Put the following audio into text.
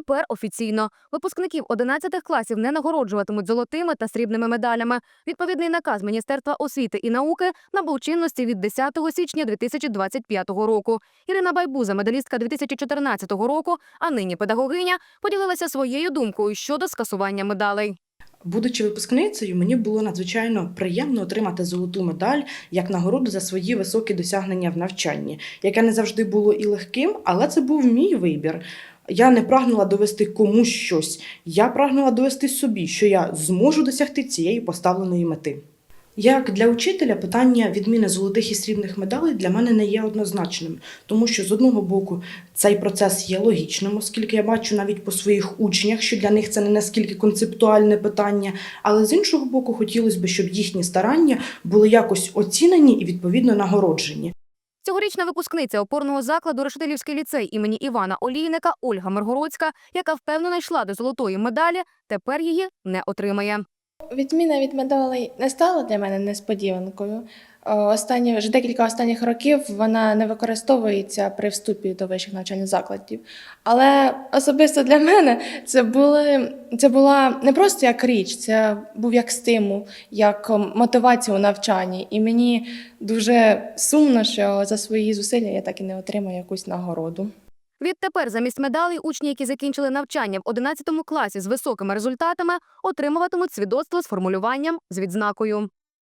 Тепер офіційно випускників 11 класів не нагороджуватимуть золотими та срібними медалями. Відповідний наказ Міністерства освіти і науки набув чинності від 10 січня 2025 року. Ірина Байбуза, медалістка 2014 року, а нині педагогиня, поділилася своєю думкою щодо скасування медалей. Будучи випускницею, мені було надзвичайно приємно отримати золоту медаль як нагороду за свої високі досягнення в навчанні, яке не завжди було і легким, але це був мій вибір. Я не прагнула довести комусь щось. Я прагнула довести собі, що я зможу досягти цієї поставленої мети. Як для учителя питання відміни золотих і срібних медалей для мене не є однозначним, тому що з одного боку цей процес є логічним, оскільки я бачу навіть по своїх учнях, що для них це не наскільки концептуальне питання, але з іншого боку, хотілося б, щоб їхні старання були якось оцінені і відповідно нагороджені. Цьогорічна випускниця опорного закладу Решетилівський ліцей імені Івана Олійника Ольга Миргородська, яка впевнено йшла до золотої медалі, тепер її не отримає. Відміна від медалей не стала для мене несподіванкою. Е, Останні вже декілька останніх років вона не використовується при вступі до вищих навчальних закладів. Але особисто для мене це були це була не просто як річ, це був як стимул, як мотивація у навчанні. І мені дуже сумно, що за свої зусилля я так і не отримаю якусь нагороду. Відтепер замість медалей учні, які закінчили навчання в 11 класі з високими результатами, отримуватимуть свідоцтво з формулюванням з відзнакою.